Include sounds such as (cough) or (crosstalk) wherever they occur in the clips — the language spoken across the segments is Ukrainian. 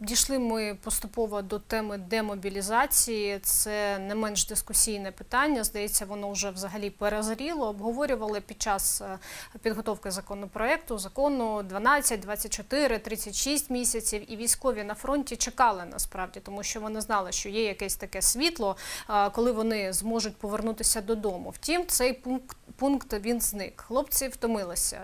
Дійшли ми поступово до теми демобілізації. Це не менш дискусійне питання. Здається, воно вже взагалі перезріло. Обговорювали під час е, підготовки законопроекту закону 12, 24, 36 місяців. І військові на фронті чекали насправді, тому що вони знали, що є якесь таке світло, е, коли вони зможуть повернутися додому. Втім, цей пункт пункт він зник. Хлопці втомилися.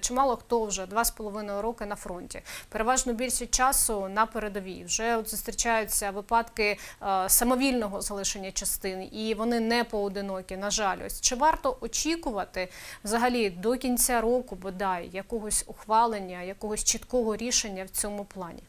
Чимало хто вже два з половиною роки на фронті. Переважно більшість часу на передовій. Вже от зустрічаються випадки е, самовільного залишення частин, і вони не поодинокі. На жаль, ось чи варто очікувати взагалі до кінця року, бодай якогось ухвалення, якогось чіткого рішення в цьому плані?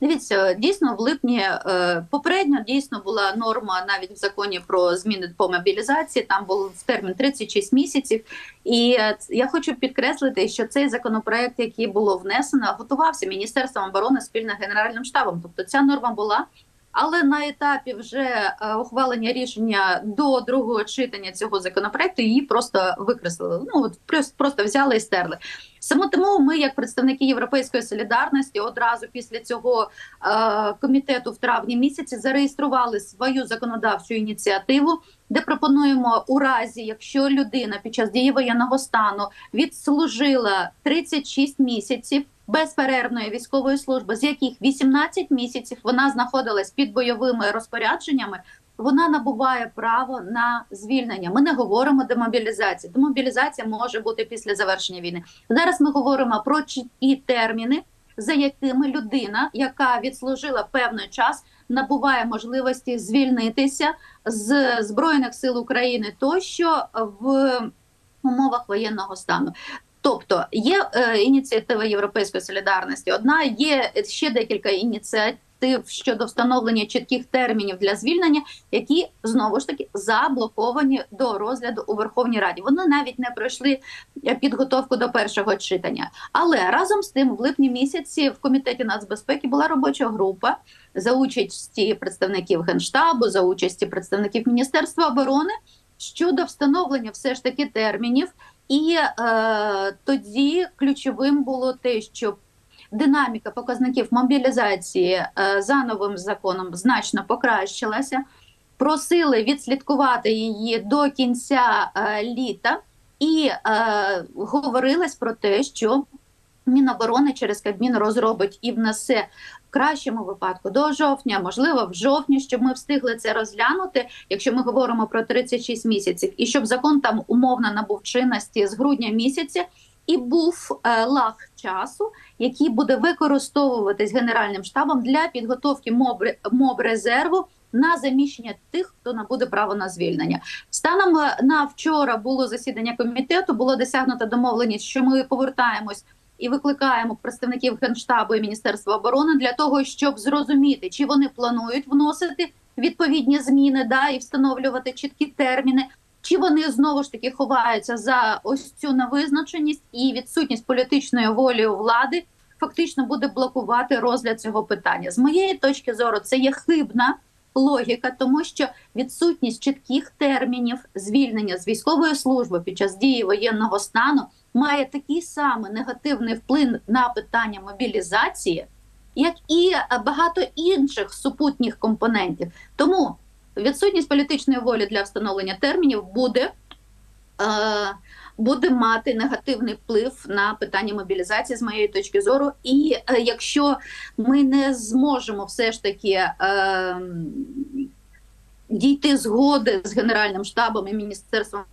Дивіться, дійсно в липні е, попередньо дійсно була норма навіть в законі про зміни по мобілізації. Там був термін 36 місяців. І е, я хочу підкреслити, що цей законопроект, який було внесено, готувався міністерством оборони спільно з генеральним штабом. Тобто ця норма була. Але на етапі вже е, ухвалення рішення до другого читання цього законопроекту її просто викреслили. Ну от просто, взяли і стерли. Саме тому ми, як представники Європейської солідарності, одразу після цього е, комітету в травні місяці зареєстрували свою законодавчу ініціативу, де пропонуємо у разі, якщо людина під час дії воєнного стану відслужила 36 місяців безперервної військової служби, з яких 18 місяців вона знаходилась під бойовими розпорядженнями. Вона набуває право на звільнення. Ми не говоримо демобілізації. Демобілізація може бути після завершення війни. Зараз ми говоримо про чіткі терміни, за якими людина, яка відслужила певний час, набуває можливості звільнитися з збройних сил України тощо в умовах воєнного стану. Тобто є е, ініціатива Європейської солідарності. Одна є ще декілька ініціатив щодо встановлення чітких термінів для звільнення, які знову ж таки заблоковані до розгляду у Верховній Раді. Вони навіть не пройшли е, підготовку до першого читання. Але разом з тим, в липні місяці в комітеті нацбезпеки була робоча група за участі представників генштабу, за участі представників Міністерства оборони щодо встановлення все ж таки термінів. І е, тоді ключовим було те, що динаміка показників мобілізації е, за новим законом значно покращилася. Просили відслідкувати її до кінця е, літа, і е, говорилось про те, що Міноборони через Кабмін розробить і внесе кращому випадку до жовтня, можливо, в жовтні, щоб ми встигли це розглянути, якщо ми говоримо про 36 місяців, і щоб закон там умовно набув чинності з грудня місяця, і був е, лаг часу, який буде використовуватись генеральним штабом для підготовки моб резерву на заміщення тих, хто набуде право на звільнення. Станом е, на вчора було засідання комітету, було досягнуто домовленість, що ми повертаємось і викликаємо представників генштабу і міністерства оборони для того, щоб зрозуміти, чи вони планують вносити відповідні зміни, да і встановлювати чіткі терміни. Чи вони знову ж таки ховаються за ось цю невизначеність і відсутність політичної волі у влади фактично буде блокувати розгляд цього питання? З моєї точки зору, це є хибна логіка, тому що відсутність чітких термінів звільнення з військової служби під час дії воєнного стану має такий самий негативний вплив на питання мобілізації, як і багато інших супутніх компонентів. Тому відсутність політичної волі для встановлення термінів буде. Е, Буде мати негативний вплив на питання мобілізації з моєї точки зору, і е, якщо ми не зможемо все ж таки е, дійти згоди з генеральним штабом і міністерством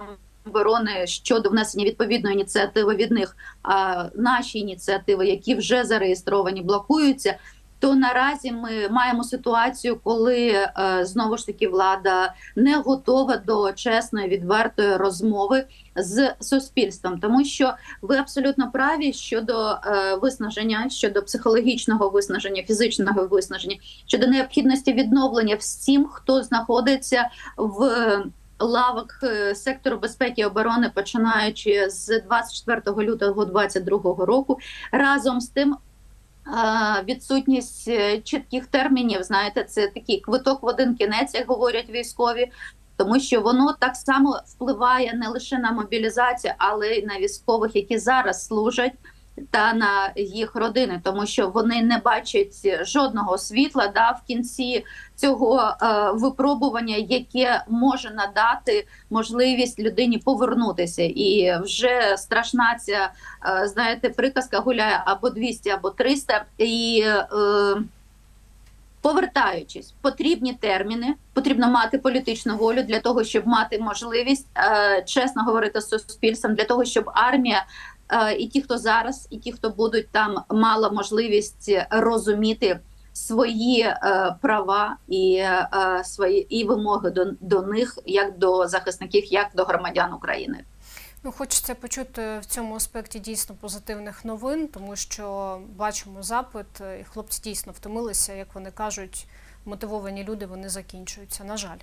оборони щодо внесення відповідної ініціативи від них, а наші ініціативи, які вже зареєстровані, блокуються. То наразі ми маємо ситуацію, коли е, знову ж таки влада не готова до чесної відвертої розмови з суспільством, тому що ви абсолютно праві щодо е, виснаження, щодо психологічного виснаження, фізичного виснаження, щодо необхідності відновлення всім, хто знаходиться в лавок е, сектору безпеки і оборони, починаючи з 24 лютого 2022 року, разом з тим. е, Відсутність е, чітких термінів, знаєте, це такий квиток в один кінець, як говорять військові, тому що воно так само впливає не лише на мобілізацію, але й на військових, які зараз служать та на їх родини, тому що вони не бачать жодного світла да, в кінці цього е, випробування, яке може надати можливість людині повернутися. І вже страшна ця, е, знаєте, приказка гуляє або 200, або 300. І е, повертаючись, потрібні терміни, потрібно мати політичну волю для того, щоб мати можливість е, чесно говорити з суспільством, для того, щоб армія. Е, І ті, хто зараз, і ті, хто будуть там, мала можливість розуміти свої е, права і е, свої і вимоги до, до них, як до захисників, як до громадян України. Ну, хочеться почути в цьому аспекті дійсно позитивних новин, тому що бачимо запит, і хлопці дійсно втомилися, як вони кажуть. Мотивовані люди вони закінчуються. На жаль,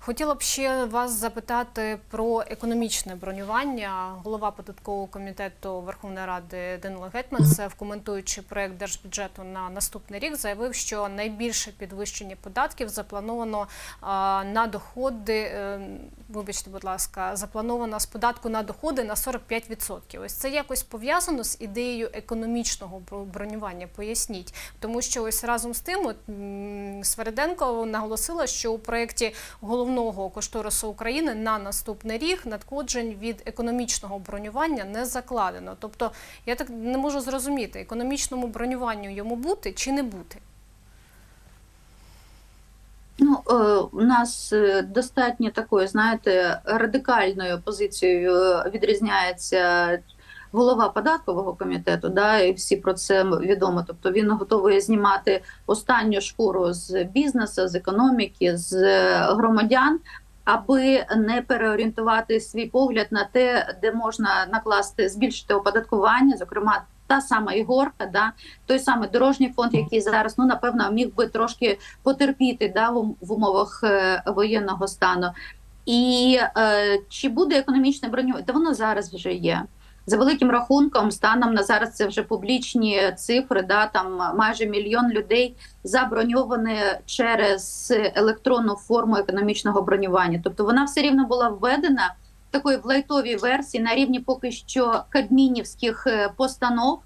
хотіла б ще вас запитати про економічне бронювання. Голова податкового комітету Верховної Ради Данило Гетманцев, коментуючи проект держбюджету на наступний рік, заявив, що найбільше підвищення податків заплановано на доходи. е, Вибачте, будь ласка, заплановано з податку на доходи на 45%. Ось це якось пов'язано з ідеєю економічного бро- бронювання. Поясніть, тому що ось разом з тим, от Свериденко наголосила, що у проєкті головного кошторису України на наступний рік надходжень від економічного бронювання не закладено. Тобто, я так не можу зрозуміти, економічному бронюванню йому бути чи не бути. Ну, е, у нас е, достатньо такою, знаєте, радикальною позицією е, відрізняється голова податкового комітету. Да, і всі про це відомо. Тобто він готовий знімати останню шкуру з бізнесу, з економіки, з громадян. Аби не переорієнтувати свій погляд на те, де можна накласти збільшити оподаткування, зокрема та сама ігорка, да той самий дорожній фонд, який зараз ну напевно міг би трошки потерпіти да в, умовах е, воєнного стану. І е, чи буде економічне броню? Та воно зараз вже є. За великим рахунком, станом на зараз це вже публічні цифри. Да, там майже мільйон людей заброньовані через електронну форму економічного бронювання. Тобто вона все рівно була введена такої в лайтовій версії на рівні поки що кабмінівських е, постанов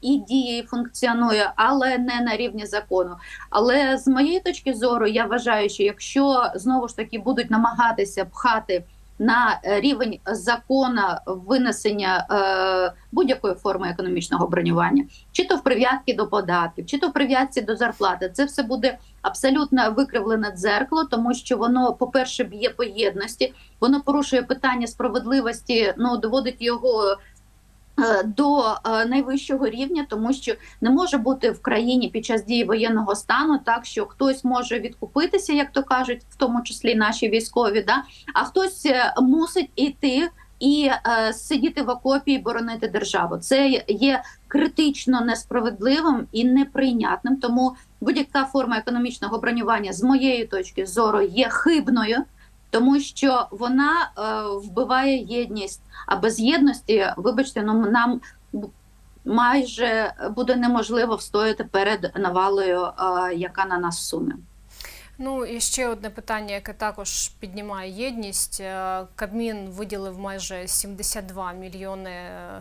і діє функціонує, але не на рівні закону. Але з моєї точки зору, я вважаю, що якщо знову ж таки будуть намагатися пхати на е, рівень закона винесення е, будь-якої форми економічного бронювання, чи то в прив'язці до податків, чи то в прив'язці до зарплати, це все буде абсолютно викривлене дзеркало, тому що воно, по-перше, б'є по єдності, воно порушує питання справедливості, ну доводить його. Е, До е, найвищого рівня, тому що не може бути в країні під час дії воєнного стану так, що хтось може відкупитися, як то кажуть, в тому числі наші військові, да а хтось е, мусить іти і е, сидіти в окопі і боронити державу. Це є критично несправедливим і неприйнятним. Тому будь-яка форма економічного бронювання з моєї точки зору є хибною, тому що вона е, вбиває єдність. А без єдності, вибачте, ну нам майже буде неможливо встояти перед навалою, е, яка на нас суне. Ну і ще одне питання, яке також піднімає єдність. Е, Кабмін виділив майже 72 мільйони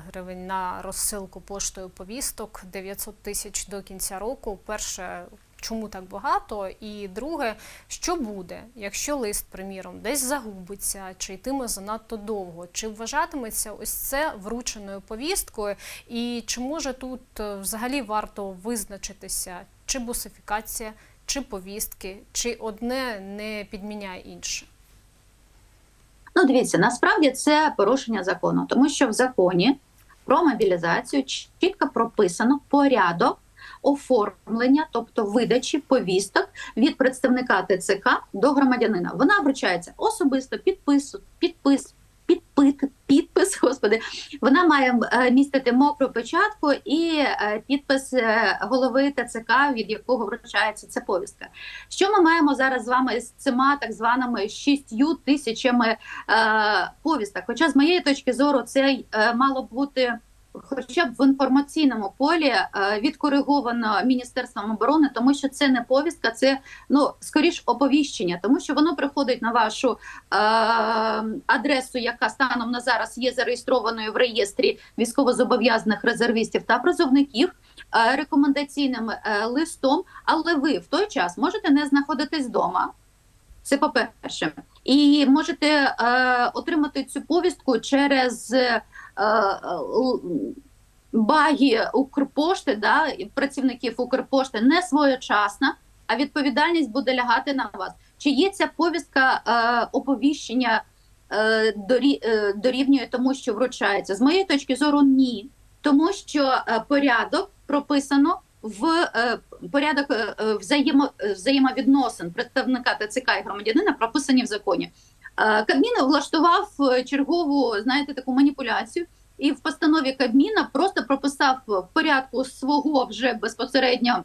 гривень на розсилку поштою повісток, 900 тисяч до кінця року. Перше, чому так багато? І друге, що буде, якщо лист, приміром, десь загубиться, чи йтиме занадто довго? Чи вважатиметься ось це врученою повісткою? І чи може тут е, взагалі варто визначитися, чи бусифікація? чи повістки, чи одне не підміняє інше? Ну, дивіться, насправді це порушення закону, тому що в законі про мобілізацію чітко прописано порядок оформлення, тобто видачі повісток від представника ТЦК до громадянина. Вона вручається особисто підпис, підпис, підпит, підпис. (laughs) Господи, вона має е, містити мокру печатку і е, підпис е, голови ТЦК, від якого вручається ця повістка. Що ми маємо зараз з вами з цими так званими шістю тисячами е, повісток? Хоча з моєї точки зору це е, мало бути хоча б в інформаційному полі е, відкориговано Міністерством оборони, тому що це не повістка, це ну скоріш оповіщення, тому що воно приходить на вашу е, адресу, яка станом на зараз є зареєстрованою в реєстрі військовозобов'язаних резервістів та призовників. е, Рекомендаційним е, листом, але ви в той час можете не знаходитись вдома. Це по-перше, і можете е, отримати цю повістку через баги Укрпошти, да, працівників Укрпошти не своєчасна, а відповідальність буде лягати на вас. Чи є ця повістка е, оповіщення е, дорі, е, дорівнює тому, що вручається? З моєї точки зору, ні. Тому що е, порядок прописано в е, порядок е, е, взаємо, е, взаємовідносин представника ТЦК і громадянина прописані в законі. Е, Кабмін влаштував е, чергову, знаєте, таку маніпуляцію, і в постанові Кабміна просто прописав в порядку свого вже безпосередньо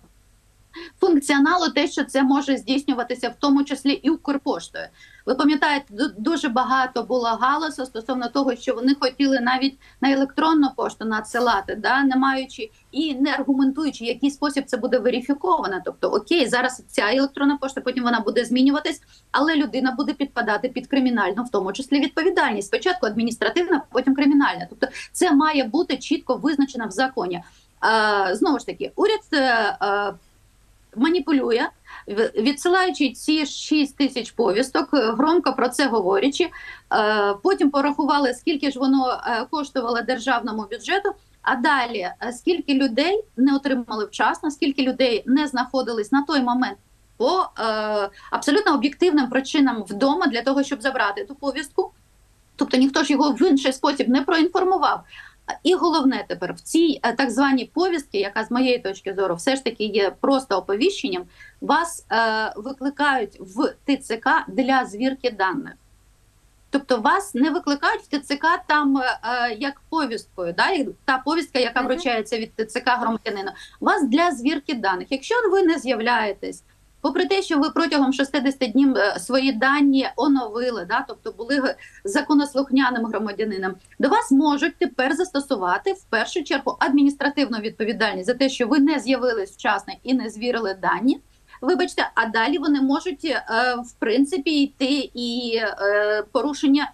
функціоналу те, що це може здійснюватися в тому числі і Укрпоштою. Ви пам'ятаєте, дуже багато було галасу стосовно того, що вони хотіли навіть на електронну пошту надсилати, да, не маючи і не аргументуючи, який спосіб це буде верифіковано. Тобто, окей, зараз ця електронна пошта, потім вона буде змінюватись, але людина буде підпадати під кримінальну, в тому числі відповідальність. Спочатку адміністративна, потім кримінальна. Тобто, це має бути чітко визначено в законі. Е, знову ж таки, уряд. Маніпулює, відсилаючи ці 6 тисяч повісток, е, громко про це говорячи. Е, Потім порахували, скільки ж воно е, коштувало державному бюджету. А далі скільки людей не отримали вчасно, скільки людей не знаходились на той момент по е, абсолютно об'єктивним причинам вдома для того, щоб забрати ту повістку. Тобто ніхто ж його в інший спосіб не проінформував. І головне тепер в цій е, так званій повістці, яка з моєї точки зору все ж таки є просто оповіщенням, вас е, викликають в ТЦК для звірки даних. Тобто вас не викликають в ТЦК там е, е, як повісткою, да? та повістка, яка вручається від ТЦК громадянина. Вас для звірки даних. Якщо ви не з'являєтесь, попри те, що ви протягом 60 днів е, свої дані оновили, да? тобто були законослухняним громадянином, до вас можуть тепер застосувати в першу чергу адміністративну відповідальність за те, що ви не з'явились вчасно і не звірили дані. Вибачте, а далі вони можуть е, в принципі йти і е, порушення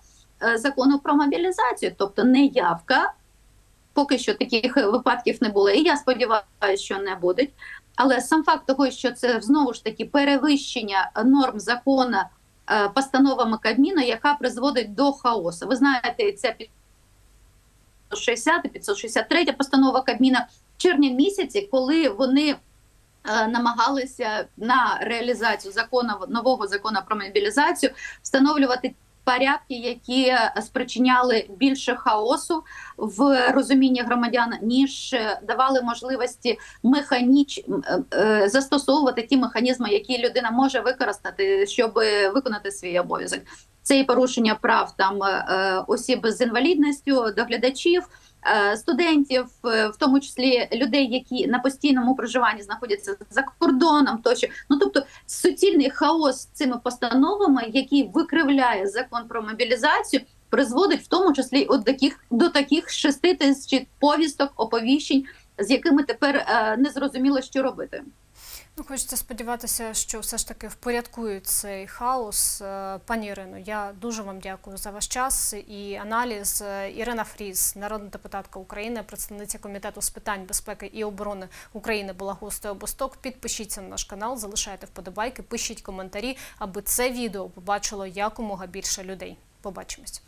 закону про мобілізацію, тобто неявка. Поки що таких випадків не було, і я сподіваюся, що не будуть. Але сам факт того, що це знову ж таки перевищення норм закону е, постановами Кабміну, яка призводить до хаосу. Ви знаєте, ця 560 563 постанова Кабміна в червні місяці, коли вони е, намагалися на реалізацію закону нового закону про мобілізацію встановлювати порядки, які спричиняли більше хаосу в розумінні громадян, ніж е, давали можливості механіч е, е, застосовувати ті механізми, які людина може використати, щоб е, виконати свій обов'язок. Це і порушення прав там е, е, осіб з інвалідністю, доглядачів. Е, Студентів, е, в тому числі людей, які на постійному проживанні знаходяться за кордоном, тощо ну тобто суцільний хаос цими постановами, який викривляє закон про мобілізацію, призводить в тому числі от таких до таких шести тисяч повісток, оповіщень, з якими тепер е, не зрозуміло, що робити. Ну, хочеться сподіватися, що все ж таки впорядкують цей хаос. Е, Пані Ірино, я дуже вам дякую за ваш час і аналіз. Е, Ірина Фріз, народна депутатка України, представниця комітету з питань безпеки і оборони України, була гостею обосток. Підпишіться на наш канал, залишайте вподобайки, пишіть коментарі, аби це відео побачило якомога більше людей. Побачимось.